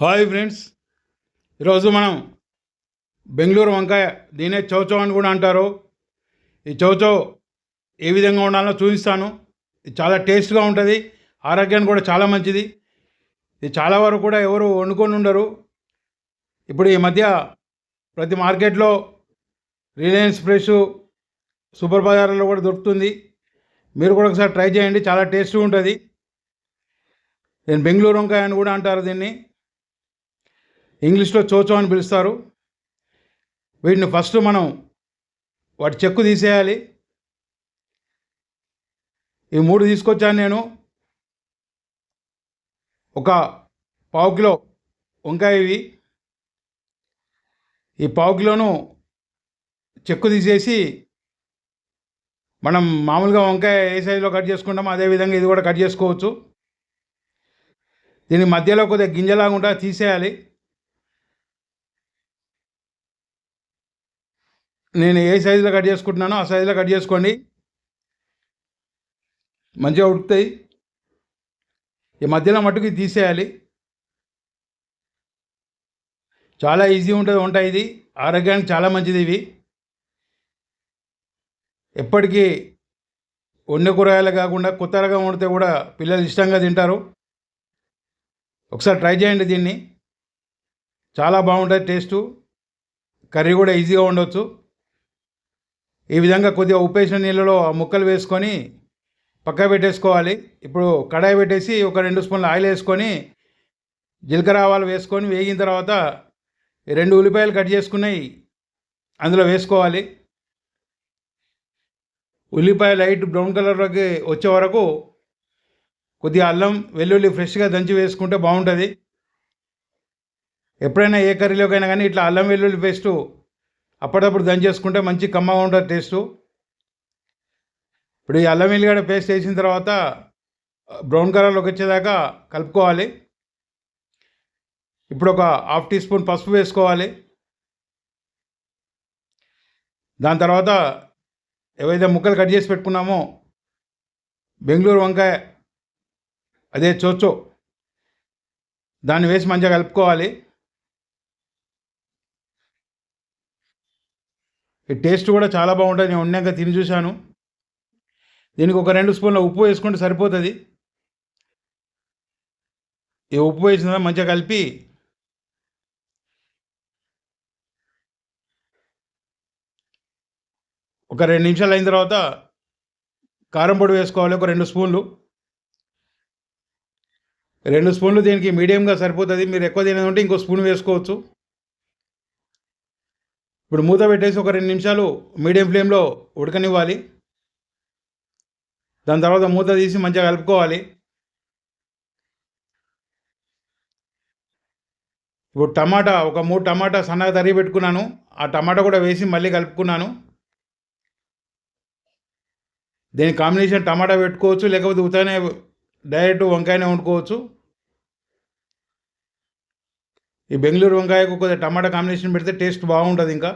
Hi friends. ఈరోజు మనం బెంగళూరు వంకాయ దీనే చౌచౌ అని కూడా అంటారు. ఈ చౌచౌ ఏ విధంగా ఉండాలో చూపిస్తాను. ఇది చాలా టేస్ట్గా ఉంటుంది. ఆరోగ్యానికి కూడా చాలా మంచిది. ఇది చాలా వరకు కూడా ఎవరు వండుకొని ఉండరు. ఇప్పుడు ఈ మధ్య ప్రతి మార్కెట్లో రిలయన్స్ ఫ్రెష్ సూపర్ బజార్లో కూడా దొరుకుతుంది. మీరు కూడా ఒకసారి ట్రై చేయండి. చాలా టేస్ట్గా ఉంటుంది. నేను బెంగళూరు వంకాయ అని కూడా అంటారు దీన్ని. ఇంగ్లీష్లో చోచో అని పిలుస్తారు. వీటిని ఫస్ట్ మనం వాటి చెక్కు తీసేయాలి. ఈ మూడు తీసుకొచ్చాను నేను. ఒక పావు కిలో వంకాయ ఇవి. ఈ పావు కిలోను చెక్కు తీసేసి మనం మామూలుగా వంకాయ ఏ సైజులో కట్ చేసుకుంటామో అదే విధంగా ఇది కూడా కట్ చేసుకోవచ్చు. దీని మధ్యలో కొద్దిగా గింజలాగా ఉంటా తీసేయాలి. నేను ఏ సైజులో కట్ చేసుకుంటున్నానో ఆ సైజులో కట్ చేసుకోండి. మంచిగా ఉడుకుతాయి. ఈ మధ్యలో మట్టుకు తీసేయాలి. చాలా ఈజీ ఉంటుంది వంట ఇది. ఆరోగ్యానికి చాలా మంచిది ఇవి. ఎప్పటికీ వండే కూరగాయలు కాకుండా కొత్త రకం వండితే కూడా పిల్లలు ఇష్టంగా తింటారు. ఒకసారి ట్రై చేయండి దీన్ని. చాలా బాగుంటుంది టేస్టు. కర్రీ కూడా ఈజీగా ఉండొచ్చు ఈ విధంగా కొద్దిగా ఉప్పేసిన నీళ్ళలో ఆ ముక్కలు వేసుకొని పక్క పెట్టేసుకోవాలి. ఇప్పుడు కడాయి పెట్టేసి ఒక రెండు స్పూన్ల ఆయిల్ వేసుకొని జీలకర్ర ఆవాలు వేసుకొని వేగిన తర్వాత రెండు ఉల్లిపాయలు కట్ చేసుకున్నాయి అందులో వేసుకోవాలి. ఉల్లిపాయ లైట్ బ్రౌన్ కలర్లోకి వచ్చే వరకు కొద్దిగా అల్లం వెల్లుల్లి ఫ్రెష్గా దంచి వేసుకుంటే బాగుంటుంది. ఎప్పుడైనా ఏ కర్రీలోకైనా కానీ ఇట్లా అల్లం వెల్లుల్లి పేస్టు అప్పటికప్పుడు దంచేసుకుంటే మంచి కమ్మగా ఉంటుంది టేస్టు ఇప్పుడు ఈ అల్లం ఎల్లిగడ్డ పేస్ట్ వేసిన తర్వాత బ్రౌన్ కలర్లోకి వచ్చేదాకా కలుపుకోవాలి. ఇప్పుడు ఒక హాఫ్ టీ స్పూన్ పసుపు వేసుకోవాలి. దాని తర్వాత ఏవైతే ముక్కలు కట్ చేసి పెట్టుకున్నామో బెంగళూరు వంకాయ అదే చోచో దాన్ని వేసి మంచిగా కలుపుకోవాలి. టేస్ట్ కూడా చాలా బాగుంటుంది. నేను వండాక తిని చూశాను. దీనికి ఒక రెండు స్పూన్ల ఉప్పు వేసుకుంటే సరిపోతుంది. ఈ ఉప్పు వేసిన మంచిగా కలిపి ఒక రెండు నిమిషాలు అయిన తర్వాత కారం పొడి వేసుకోవాలి. ఒక రెండు స్పూన్లు. రెండు స్పూన్లు దీనికి మీడియంగా సరిపోతుంది. మీరు ఎక్కువ తినేది ఉంటే ఇంకో స్పూన్ వేసుకోవచ్చు. ఇప్పుడు మూత పెట్టేసి ఒక రెండు నిమిషాలు మీడియం ఫ్లేమ్లో ఉడకనివ్వాలి. దాని తర్వాత మూత తీసి మంచిగా కలుపుకోవాలి. ఇప్పుడు టమాటా ఒక మూడు టమాటా సన్నగా తరిగి పెట్టుకున్నాను. ఆ టమాటా కూడా వేసి మళ్ళీ కలుపుకున్నాను. దీని కాంబినేషన్ టమాటా పెట్టుకోవచ్చు లేకపోతే ఉతనే డైరెక్ట్ వంకాయనే వండుకోవచ్చు. ఈ బెంగళూరు వంకాయకు కొద్దిగా టమాటా కాంబినేషన్ పెడితే టేస్ట్ బాగుంటుంది ఇంకా.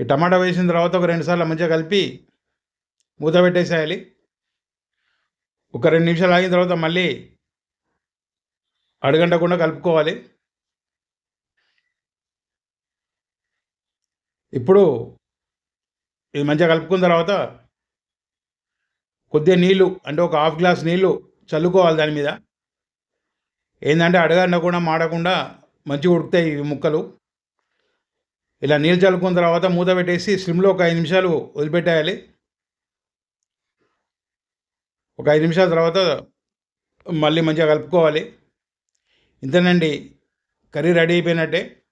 ఈ టమాటా వేసిన తర్వాత ఒక రెండు సార్లు మంచిగా కలిపి మూత పెట్టేసేయాలి. ఒక రెండు నిమిషాలు ఆగిన తర్వాత మళ్ళీ అడగంటకుండా కలుపుకోవాలి. ఇప్పుడు ఇది మంచిగా కలుపుకున్న తర్వాత కొద్దిగా నీళ్ళు అంటే ఒక హాఫ్ గ్లాస్ నీళ్ళు చల్లుకోవాలి దాని మీద. ఏంటంటే అడగకుండా మాడకుండా మంచిగా ఉడుకుతాయి ఈ ముక్కలు. ఇలా నీళ్ళు చల్లుకున్న తర్వాత మూత పెట్టేసి స్లిమ్లో ఒక ఐదు నిమిషాలు వదిలిపెట్టేయాలి. ఒక ఐదు నిమిషాల తర్వాత మళ్ళీ మంచిగా కలుపుకోవాలి. ఇంతేనండి కర్రీ రెడీ అయిపోయినట్టే.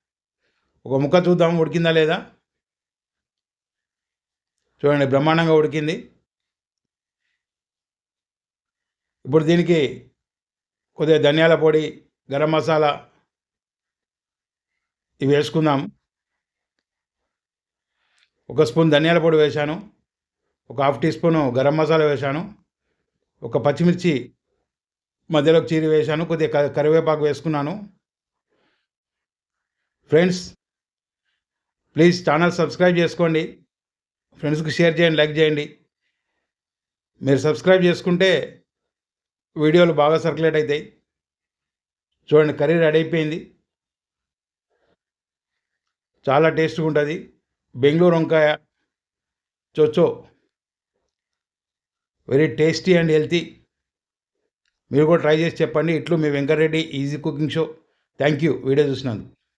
ఒక ముక్క చూద్దాం ఉడికిందా లేదా? చూడండి బ్రహ్మాండంగా ఉడికింది. ఇప్పుడు దీనికి కొద్దిగా ధనియాల పొడి గరం మసాలా ఇవి వేసుకుందాం. ఒక స్పూన్ ధనియాల పొడి వేశాను. ఒక half teaspoon garam masala వేశాను. ఒక పచ్చిమిర్చి మధ్యలోకి చీరి వేశాను. కొద్దిగా క- కరివేపాకు వేసుకున్నాను. ఫ్రెండ్స్ ప్లీజ్ ఛానల్ సబ్స్క్రైబ్ చేసుకోండి. ఫ్రెండ్స్కి షేర్ చేయండి లైక్ చేయండి. మీరు సబ్స్క్రైబ్ చేసుకుంటే వీడియోలు బాగా సర్క్యులేట్ అవుతాయి చూడండి కర్రీ రెడీ అయిపోయింది. చాలా టేస్ట్గా ఉంటుంది. బెంగళూరు వంకాయ చొచ్చో. వెరీ టేస్టీ అండ్ హెల్తీ మీరు కూడా ట్రై చేసి చెప్పండి. ఇట్లు మీ Venkatareddy easy cooking show thank you video చూసినందుకు.